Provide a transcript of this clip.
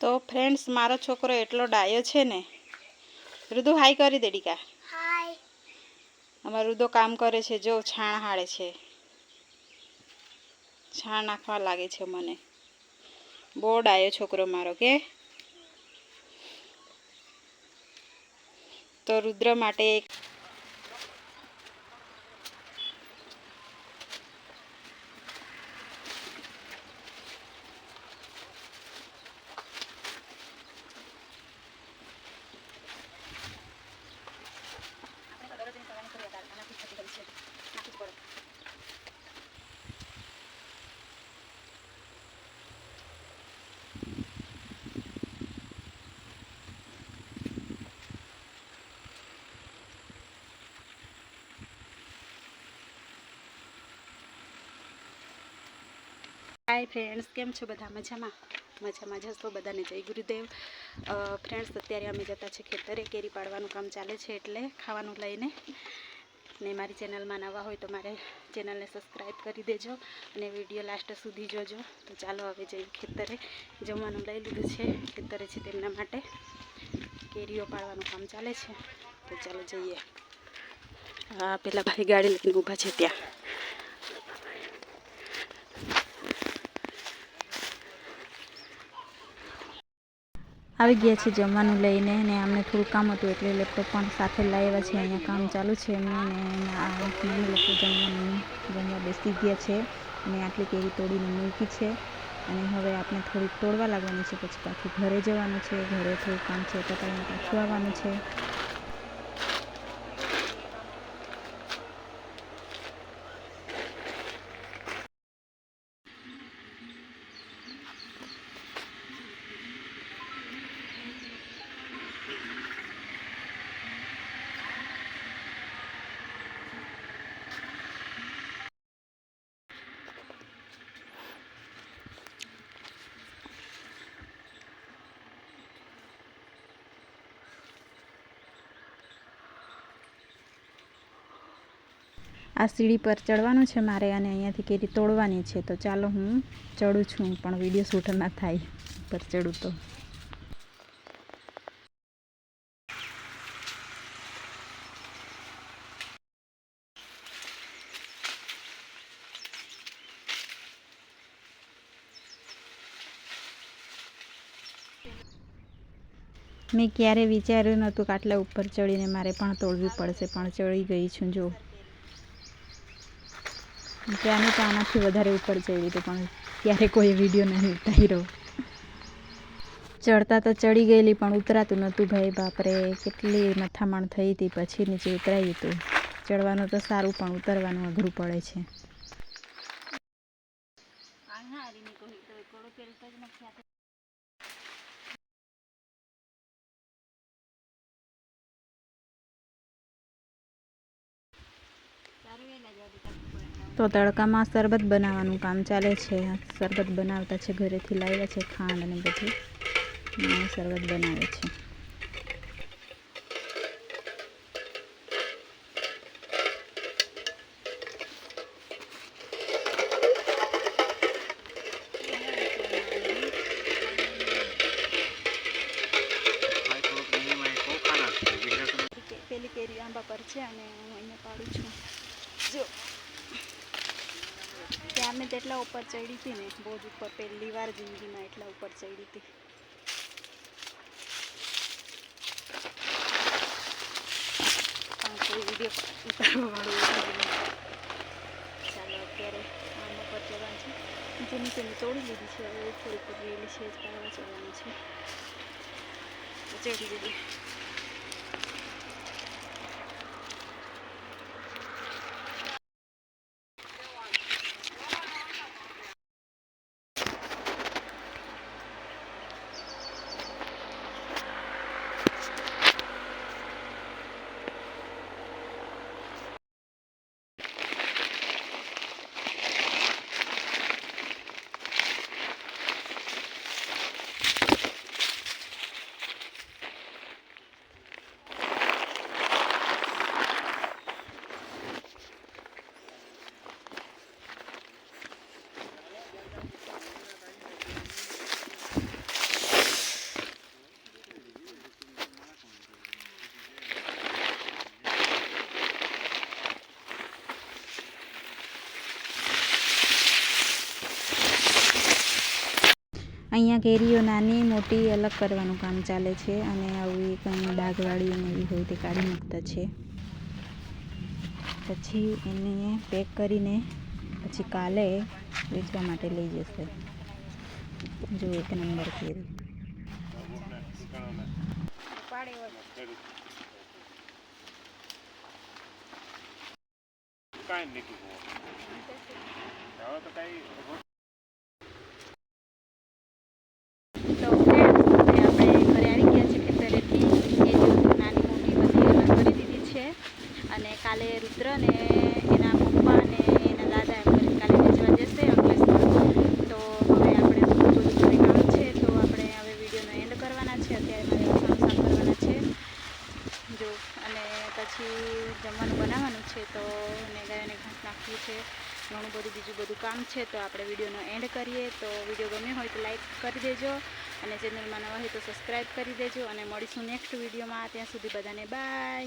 તો ફ્રેન્ડ્સ મારો છોકરો એટલો ડાયો છે ને. રુદુ હાઈ કરી દે ડીકા. હાય અમારો રુદો કામ કરે છે જો છાણ હાળે છે. છાણ નાખવા લાગે છે મને. બહુ ડાયો છોકરો મારો કે? તો રુદ્ર માટે એક હાય ફ્રેન્ડ્સ કેમ છો બધા? મજામાં? મજામાં જશો બધાને? જય ગુરુદેવ. ફ્રેન્ડ્સ અત્યારે અમે જતા છીએ ખેતરે. કેરી પાડવાનું કામ ચાલે છે એટલે ખાવાનું લઈને. ને મારી ચેનલમાં નવા હોય તો મારે ચેનલને સબસ્ક્રાઈબ કરી દેજો અને વીડિયો લાસ્ટ સુધી જોજો. તો ચાલો હવે જઈએ ખેતરે. જમવાનું લઈ લીધું છે. ખેતરે છે તેમના માટે કેરીઓ પાડવાનું કામ ચાલે છે. તો ચાલો જઈએ. હા, પેલા ભાઈ ગાડી લઈને ઊભા છે ત્યાં. આવી ગયા છે જમવાનું લઈને ને અમને થોડું કામ હતું એટલે લેપટોપ પણ સાથે લાવ્યા છે. અહીંયા કામ ચાલુ છે એમને ને આ લોકો જમવાનું જમવા બેસી ગયા છે અને આટલી કેરી તોડીને મૂકી છે અને હવે આપણે થોડીક તોડવા લાગવાની છે. પછી પાછું ઘરે જવાનું છે, ઘરે થોડું કામ છે પતાવીને પાછું આવવાનું છે. આ સીડી પર ચડવાનું છે મારે અને અહીંયાથી કેરી તોડવાની છે. તો ચાલો હું ચડું છું, પણ વીડિયો શૂટ ના થાય. પર ચડું તો. મેં ક્યારે વિચાર્યું નહોતું કે આટલા ઉપર ચડીને મારે પણ તોડવી પડશે, પણ ચડી ગઈ છું, જો. ત્યાંની તો આનાથી વધારે ઉપર ચડી તો પણ ત્યારે કોઈ વીડિયો નહીં ઉતાર્યો. ચડતા તો ચડી ગયેલી, પણ ઉતરાતું નહોતું ભાઈ, બાપરે. કેટલી મથામણ થઈ હતી, પછી નીચે ઉતરાયું હતું ચડવાનું તો સારું, પણ ઉતરવાનું અઘરું પડે છે. તો તડકામાં શરબત બનાવવાનું કામ ચાલે છે. શરબત બનાવતા છે, ઘરેથી લાવ્યા છે, ખાંડ અને બધું. શરબત બનાવે છે. પેલી કેરી આંબા પર છે અને હું અહીંયા પાડું છું. જો. ત્યારને તેટલા ઉપર ચડી હતી ને, બહુ જ ઉપર, પહેલી વાર જિંદગીમાં એટલા ઉપર ચડી હતી. કોઈ. ચાલો, અત્યારે આમ ઉપર ચડવાનું છે. નીચે નીચે મેં તોડી લીધી છે, હવે થોડી ઉપર રહેલી છે. ચડી જઈએ અહીંયા કેરીઓ નાની, મોટી, અલગ કરવાનું કામ ચાલે છે અને આવી કંઈ ડાઘવાળી અને એવી હોય તે કાઢી મૂકતા છે. પછી એને પેક કરીને પછી કાલે વેચવા માટે લઈ જશે. જો એક નંબર કેરી કાંઈ કાંઈ તો friends, હવે આપણે ઘરે આવી ગયા છે ખેતરેથી કેરીઓ નાની મોટી બધી અલગ કરી દીધી છે અને કાલે રુદ્ર ને એના પપ્પા ને એના દાદા એમ કરીને કાલે વેચવા જશે અંકલેશ્વર તો હવે આપણે બધું બધું ઘરે કામ છે તો આપણે હવે વિડીયોનો એન્ડ કરવાના છે અત્યારે મારે વાસણ સાફ કરવાના છે જો અને પછી જમવાનું બનાવવાનું છે તો ને ગાયોને છે. ઘણું બધું બીજું બધું કામ છે તો આપણે વિડીયોનો એન્ડ કરીએ. તો વીડિયો ગમ્યો હોય તો લાઈક કરી દેજો અને ચેનલમાં નવા હોય તો સબસ્ક્રાઈબ કરી દેજો અને મળીશું નેક્સ્ટ વિડીયોમાં. ત્યાં સુધી બધાને બાય